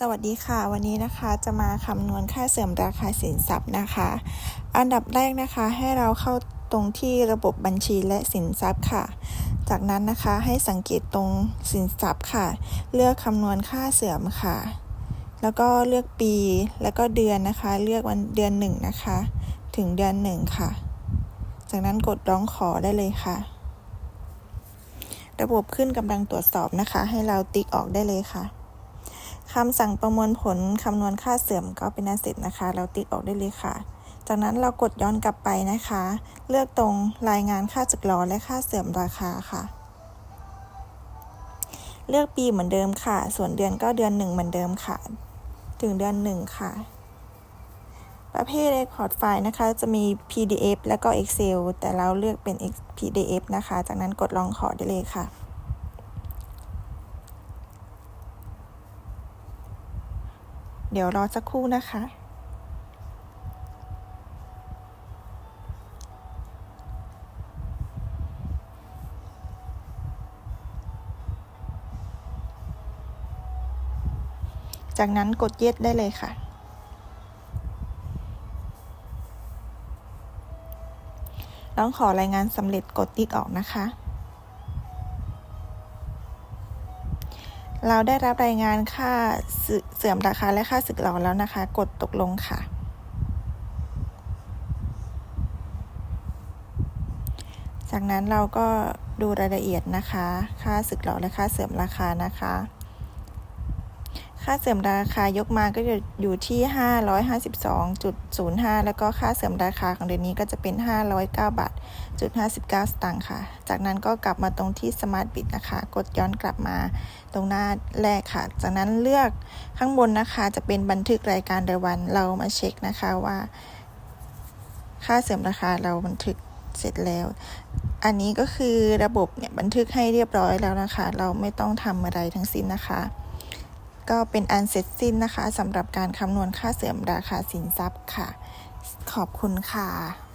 สวัสดีค่ะ วันนี้นะคะจะมาคำนวณค่าเสื่อมราคาสินทรัพย์นะคะ อันดับแรกนะคะให้เราเข้าตรงที่ระบบบัญชีและสินทรัพย์ค่ะ จากนั้นนะคะให้สังเกตตรงสินทรัพย์ค่ะ เลือกคำนวณค่าเสื่อมค่ะ แล้วก็เลือกปีแล้วก็เดือนนะคะ เลือกวันเดือนหนึ่งนะคะ ถึงเดือนหนึ่งค่ะ จากนั้นกดร้องขอได้เลยค่ะ ระบบขึ้นกำลังตรวจสอบนะคะ ให้เราติ๊กออกได้เลยค่ะ คำสั่งประมวลผลคำนวณค่าเสื่อมก็เป็นอันเสร็จนะคะ เราติ๊กออกได้เลยค่ะ จากนั้นเรากดย้อนกลับไปนะคะ เลือกตรงรายงานค่าจึกหลอและค่าเสื่อมราคาค่ะ เลือกปีเหมือนเดิมค่ะ ส่วนเดือนก็เดือนหนึ่งเหมือนเดิมค่ะ ถึงเดือนหนึ่งค่ะ ประเภท Export File นะคะ จะมี PDF แล้วก็ Excel แต่เราเลือกเป็น PDF นะคะ จากนั้นกดลองขอได้เลยค่ะ เดี๋ยวรอสักครู่นะคะ จากนั้นกดเย็ดได้เลยค่ะร้องขอรายงานสำเร็จกดติ๊กออกนะคะ เราได้รับรายงานค่าเสื่อมราคาและค่าสึกหรอแล้วนะคะ กดตกลงค่ะ จากนั้นเราก็ดูรายละเอียดนะคะ ค่าสึกหรอและค่าเสื่อมราคานะคะ ค่าเสื่อมราคายกมาก็จะอยู่ที่ 552.05 แล้วก็ค่าเสื่อมราคาของเดือนนี้ก็จะเป็น 509บาทจุด59 สตางค์ค่ะ จากนั้นก็กลับมาตรงที่ Smart Bit นะคะ กดย้อนกลับมาตรงหน้าแรกค่ะ จากนั้นเลือกข้างบนนะคะ จะเป็นบันทึกรายการรายวัน เรามาเช็คนะคะว่า ค่าเสื่อมราคาเราบันทึกเสร็จแล้ว อันนี้ก็คือระบบเนี่ยบันทึกให้เรียบร้อยแล้วนะคะ เราไม่ต้องทำอะไรทั้งสิ้นนะคะ ก็เป็นอันเสร็จสิ้นนะคะสำหรับการคำนวณค่าเสื่อมราคาสินทรัพย์ค่ะ ขอบคุณค่ะ